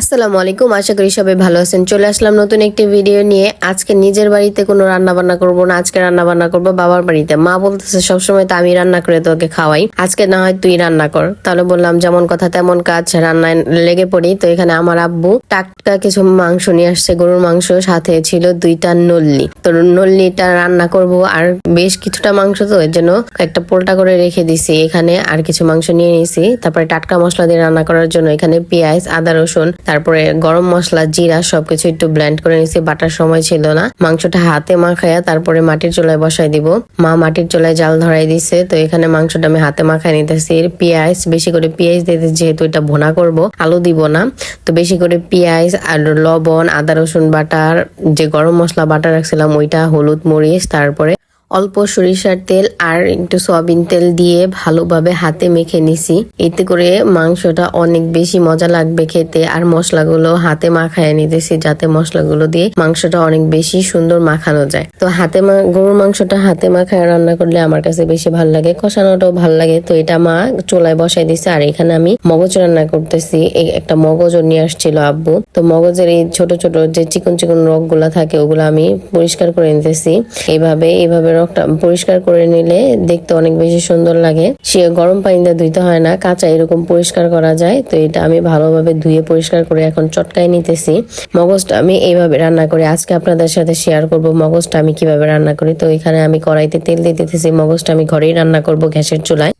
আসসালামু আলাইকুম। আশা করি সবাই ভালো আছেন। চলে আসলাম নতুন একটি ভিডিও নিয়ে। আজকে নিজের বাড়িতে কোনো রান্না বান্না করব না। আজকে রান্না বান্না করব বাবার বাড়িতে। মা বলতেছে, সবসময় তো আমি রান্না করে তোকে খাওয়াই। আজকে না হয় তুই রান্না কর। তাহলে বললাম, যেমন কথা তেমন কাজ। রান্নায় লেগে পড়ি। তো এখানে আমার আব্বু টাটকা কিছু মাংস নিয়ে আসছে। গরুর মাংস, সাথে ছিল দুইটা নল্লি। তো নল্লিটা রান্না করব। আর বেশ কিছুটা মাংস তো, এর জন্য একটা পোলটা করে রেখে দিছি। এখানে আর কিছু মাংস নিয়ে নিয়েছি তারপরে টাটকা মশলা দিয়ে রান্না করার জন্য এখানে পেঁয়াজ, আদা, রসুন তারপরে গরম মশলা, জিরা সবকিছু একটু ব্লেন্ড করে নিয়েছি বাটার সময় ছিল না। মাংসটা হাতে মাখাইয়া তারপরে মাটির চুলায় বসাই দিব। মা মাটির চুলায় জাল ধরাই দিছে, তো এখানে মাংসটা আমি হাতে মাখাই নিতেছি। পেঁয়াজ, বেশি করে পেঁয়াজ দিতে যেহেতু এটা ভোনা করব, আলু দিব না। তো বেশি করে পেঁয়াজ আর লবণ, আদা, রসুন বাটার, যে গরম মশলা বাটা রাখছিলাম, ওইটা, হলুদ, মরিচ, তারপরে অল্প সরিষার তেল আর একটু সয়াবিন তেল দিয়ে ভালোভাবে হাতে মেখে নিছি। এতে করে মাংসটা অনেক বেশি মজা লাগবে খেতে আর মশলাগুলো হাতে মাখায় নিতেছি যাতে মশলাগুলো দিয়ে মাংসটা অনেক বেশি সুন্দর মাখানো যায়। তো হাতে গরুর মাংসটা হাতে মাখায় রান্না করলে আমার কাছে বেশি ভালো লাগে, কষানোটাও ভালো লাগে। তো এটা মা চোলায় বসাই দিছে আর এখানে আমি মগজ রান্না করতেছি। একটা মগজও নিয়ে আসছিল আব্বু। তো মগজের এই ছোট ছোট যে চিকন চিকন রকগুলা থাকে ওগুলো আমি পরিষ্কার করে নিতেছি। এইভাবে এইভাবে রকটা পরিষ্কার করে নিলে দেখতে অনেক বেশি সুন্দর লাগে। সে গরম পানিতে ধুইতে হয় না, কাঁচা এরকম পরিষ্কার করা যায়। তো এটা আমি ভালোভাবে ধুয়ে পরিষ্কার করে এখন চটকায় নিতেছি। মগজটা আমি এইভাবে রান্না করি। আজকে আপনাদের সাথে শেয়ার করব মগজটা আমি কীভাবে রান্না করি। তো এখানে আমি কড়াইতে তেল দিয়ে দিতেছি। মগজটা আমি ঘরেই রান্না করব গ্যাসের চুলায়।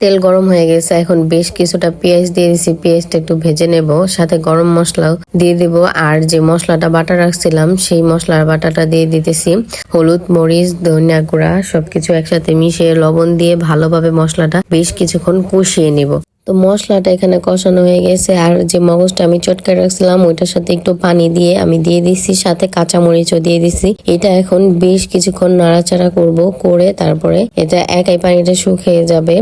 তেল গরম হয়ে গেছে, এখন বেশ কিছুটা পেঁয়াজ দিয়ে দিছি, পেঁয়াজটা একটু ভেজে নেব, সাথে গরম মশলাও দিয়ে দিব। আর যে মশলাটা বাটা রাখছিলাম, সেই মশলার বাটাটা দিয়ে দিতেছি। হলুদ, মরিচ, ধনিয়া গুঁড়া, সবকিছু একসাথে মিশিয়ে লবণ দিয়ে ভালোভাবে মশলাটা বেশ কিছুক্ষণ কষিয়ে নেব। তো মশলাটা এখানে কষানো হয়ে গেছে, আর যে মগজটা আমি চটকে রাখছিলাম, ওইটার সাথে একটু পানি দিয়ে আমি দিয়ে দিচ্ছি সাথে কাঁচা মরিচও দিয়ে দিচ্ছি এটা এখন বেশ কিছুক্ষণ নাড়াচাড়া করব, করে তারপরে এটা একাই পানিটা শুকিয়ে যাবে।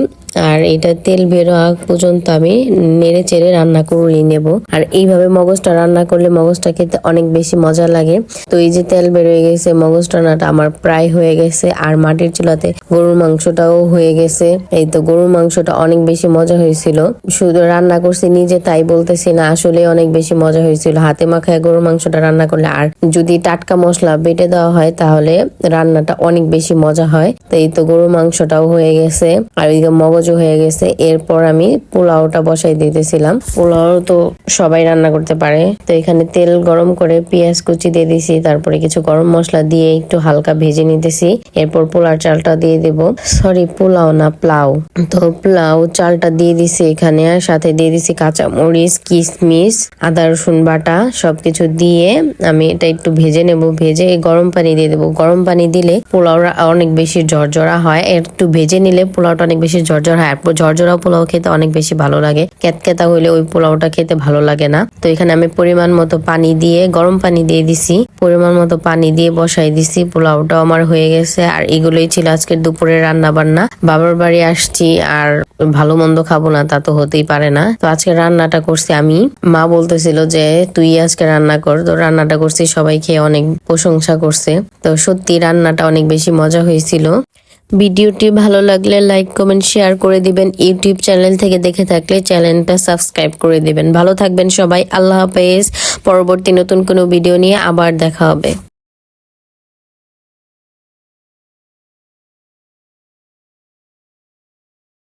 আর এটা তেল বেরো আগ পর্যন্ত আমি নেড়ে চেড়ে রান্না করে নেব। আর এইভাবে মগজটা রান্না করলে মগজটা খেতে অনেক বেশি মজা লাগে। তো এই যে তেল বেরোয় গেছে, মগজ রান্নাটা আমার প্রায় হয়ে গেছে। আর মাটির চুলাতে গরুর মাংসটাও হয়ে গেছে। এই তো গরুর মাংসটা অনেক বেশি মজা হয়েছিল। শুধু রান্না করছি নিজে তাই বলতেছি না, আসলে অনেক বেশি মজা হয়েছিল। হাতে মাখায় গরুর মাংসটা রান্না করলে আর যদি টাটকা মশলা বেটে দেওয়া হয় তাহলে রান্নাটা অনেক বেশি মজা হয়। তো এই তো গরুর মাংসটাও হয়ে গেছে। আর এই মগজ মগজও হয়ে গেছে। এরপর আমি পোলাওটা বসাই দিতেছিলাম। পোলাও তো সবাই রান্না করতে পারে। তো এখানে তেল গরম করে পেঁয়াজ কুচি দিয়ে দিছি, তারপরে কিছু গরম মশলা দিয়ে একটু হালকা ভেজে নিতেছি। এরপর পোলার চালটা দিয়ে দেব। সরি পোলাও না প্লাউ তো প্লাউ চালটা দিয়ে দিছি এখানে, আর সাথে দিয়ে দিছি কাঁচা মরিচ কিশমিশ আদা, রসুন বাটা সবকিছু দিয়ে আমি এটা একটু ভেজে নেব। ভেজে গরম পানি দিয়ে দেবো। গরম পানি দিলে পোলাওটা অনেক বেশি ঝরঝরা হয়। একটু ভেজে নিলে পোলাওটা অনেক বেশি ঝরঝরা ঝরঝর হ্যাঁ ঝরঝরা পোলাও খেতে অনেক বেশি ভালো লাগে। ক্যাতক্যাতা হইলে ওই পোলাওটা খেতে ভালো লাগে না। তো এখানে আমি পরিমাণ মতো পানি দিয়ে, গরম পানি দিয়ে দিছি। পরিমাণ মতো পানি দিয়ে বসাই দিছি, পোলাওটাও আমার হয়ে গেছে। আর এগুলোই ছিল আজকের দুপুরে রান্না বান্না বাবার বাড়ি আসছি আর ভালো মন্দ খাব না, তা তো হতেই পারে না। তো আজকে রান্নাটা করছি আমি। মা বলতেছিল যে, তুই আজকে রান্না কর। তো রান্নাটা করছি, সবাই খেয়ে অনেক প্রশংসা করছে। তো সত্যি রান্নাটা অনেক বেশি মজা হয়েছিল। ভিডিওটি ভালো লাগলে লাইক, কমেন্ট, শেয়ার করে দিবেন। ইউটিউব চ্যানেল থেকে দেখে থাকলে চ্যানেলটা সাবস্ক্রাইব করে দিবেন। ভালো থাকবেন সবাই। আল্লাহ হাফেজ। পরবর্তী নতুন কোনো ভিডিও নিয়ে আবার দেখা হবে।